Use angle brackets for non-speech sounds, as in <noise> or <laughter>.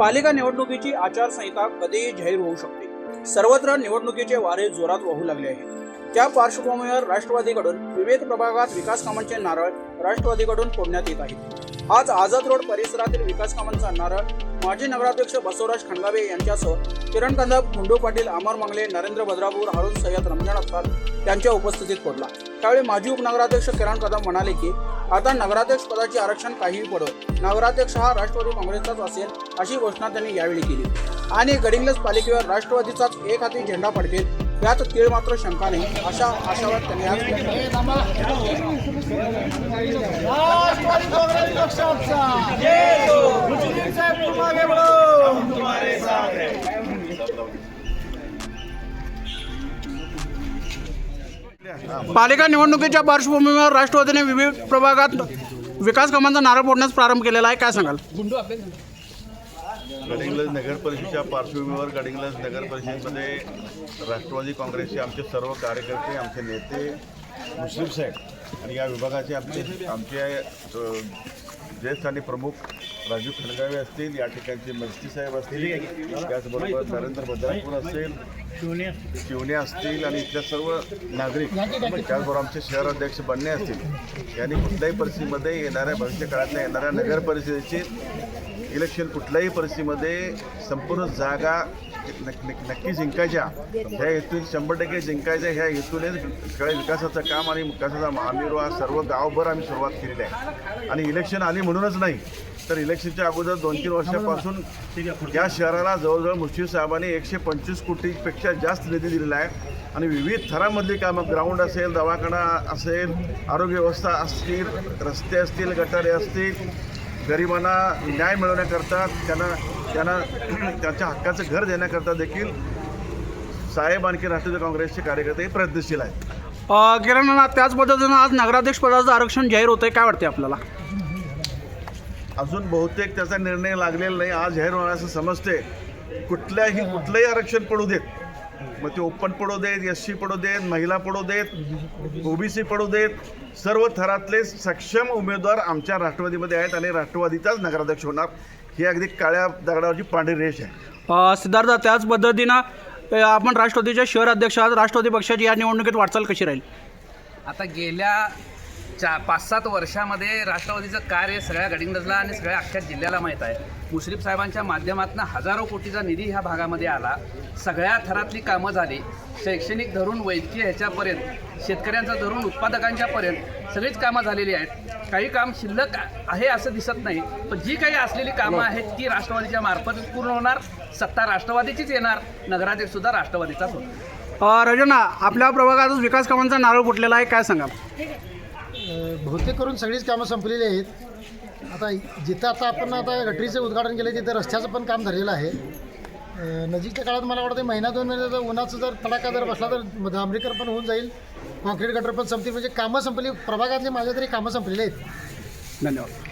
पालिका निवडणुकीची आचारसंहिता कधीही जाहीर होऊ शकते. सर्वत्र निवडणुकीचे वारे जोरात वाहू लागले आहेत. त्या पार्श्वभूमीवर राष्ट्रवादीकडून विविध प्रभागात विकास कामांचे नारळ राष्ट्रवादीकडून फोडण्यात येत आहेत. आज आझाद रोड परिसरातील विकास कामांचा नारळ माजी नगराध्यक्ष बसवराज खंडगावे यांच्यासह किरण कंदप मुंडू पाटील अमर मंगले नरेंद्र भद्रापूर हारून सय्यद रमजान अख्तार त्यांच्या उपस्थितीत पडला. त्यावेळी माजी उपनगराध्यक्ष किरण कदम म्हणाले की आता नगराध्यक्ष पदाचे आरक्षण काहीही पडो नगराध्यक्ष हा राष्ट्रवादी काँग्रेसचाच असेल अशी घोषणा त्यांनी यावेळी केली. आणि गडिंग्लज पालिकेवर राष्ट्रवादीचाच एक हाती झेंडा पडतील यात तीळ मात्र शंका नाही अशा आशावाद त्यांनी आज काँग्रेस साहेब तुम आगे बढ़ो पालिका निवडणुकीच्या पार्श्वभूमीवर राष्ट्रवादीने विविध प्रभागात विकास कामांचा नारळ फोडण्यास प्रारंभ केलेला आहे. काय सांगाल? गडिंग्लज नगर परिषदेच्या पार्श्वभूमीवर गडिंग्लज नगर परिषदेमध्ये राष्ट्रवादी काँग्रेसचे आमचे सर्व कार्यकर्ते आमचे नेते मुश्रीफ साहेब आणि या विभागाचे आमचे आमचे ज्येष्ठ आणि प्रमुख राजू खडगावे असतील या ठिकाणचे मस्ती साहेब असतील त्याचबरोबर नरेंद्र बद्रापूर असेल शिवणे असतील आणि इथल्या सर्व नागरिक त्याचबरोबर आमचे शहर अध्यक्ष बनणे असतील यांनी कुठल्याही परिस्थितीमध्ये येणाऱ्या भविष्य काळातल्या येणाऱ्या नगर परिषदेची इलेक्शन कुठल्याही परिस्थितीमध्ये संपूर्ण जागा नक्की नक्की- जिंकायच्या. ह्या हेतून शंभर टक्के जिंकायच्या ह्या हेतूनेच सगळ्या विकासाचं काम आणि विकासाचा महानिर्वाह सर्व गावभर आम्ही सुरुवात केलेली आहे. आणि इलेक्शन आली म्हणूनच नाही तर इलेक्शनच्या अगोदर दोन तीन वर्षापासून या शहराला जवळजवळ मुश्रीफ साहेबांनी एकशे पंचवीस कोटीपेक्षा जास्त निधी दिलेला आहे. आणि विविध थरामधली कामं ग्राउंड असेल दवाखाना असेल आरोग्य व्यवस्था असतील रस्ते असतील गटारे असतील गरिबांना न्याय मिळवण्याकरता त्यांना त्यांना <clears throat> त्यांच्या हक्काचं घर देण्याकरता देखील साहेब आणखी राष्ट्रवादी काँग्रेसचे कार्यकर्ते प्रयत्नशील आहेत. किरण त्याच पद्धतीनं आज नगराध्यक्ष पदाचं आरक्षण जाहीर होतंय. काय वाटते आपल्याला? अजून बहुतेक त्याचा निर्णय लागलेला नाही. आज जाहीर होणार असं समजते कुठल्याही कुठलंही आरक्षण पडू देत. मग ते ओपन पडू देत एस सी पडू देत महिला पडू देत ओबीसी पडू देत सर्व थरातले सक्षम उमेदवार आमच्या राष्ट्रवादीमध्ये आहेत आणि राष्ट्रवादीचाच नगराध्यक्ष होणार. ही अगदी काळ्या दगडावरची पांढरी रेष आहे. सिद्धार्थ त्याच पद्धतीनं आपण राष्ट्रवादीचे शहर अध्यक्ष आहात. राष्ट्रवादी पक्षाची या निवडणुकीत वाटचाल कशी राहील? आता गेल्या चा पाच सात वर्षामध्ये राष्ट्रवादीचं कार्य सगळ्या गडिंगजला आणि सगळ्या अख्ख्या जिल्ह्याला माहीत आहे. मुश्रीफ साहेबांच्या माध्यमातून हजारो कोटीचा निधी ह्या भागामध्ये आला. सगळ्या थरातली कामं झाली. शैक्षणिक धरून वैद्यकीय ह्याच्यापर्यंत शेतकऱ्यांचा धरून उत्पादकांच्यापर्यंत सगळीच कामं झालेली आहेत. काही काम शिल्लक आहे असं दिसत नाही पण जी काही असलेली कामं आहेत ती राष्ट्रवादीच्या मार्फत पूर्ण होणार. सत्ता राष्ट्रवादीचीच येणार नगराध्यक्षसुद्धा राष्ट्रवादीचाच होणार. रजना आपल्या प्रभागातच विकास कामांचा नारळ फुटलेला आहे काय सांगा बहुतेक करून सगळीच कामं संपलेली आहेत. आता जिथं आता आपण आता गटरीचं उद्घाटन केलं तिथं रस्त्याचं पण काम झालेलं आहे. नजीकच्या काळात मला वाटतं महिना दोन महिन्याचा उन्हाचं जर तडाखा जर बसला तर डांबरीकर पण होऊन जाईल कॉन्क्रीट गटर पण संपतील. म्हणजे कामं संपली प्रभागातली माझ्या तरी कामं संपलेली आहेत. धन्यवाद.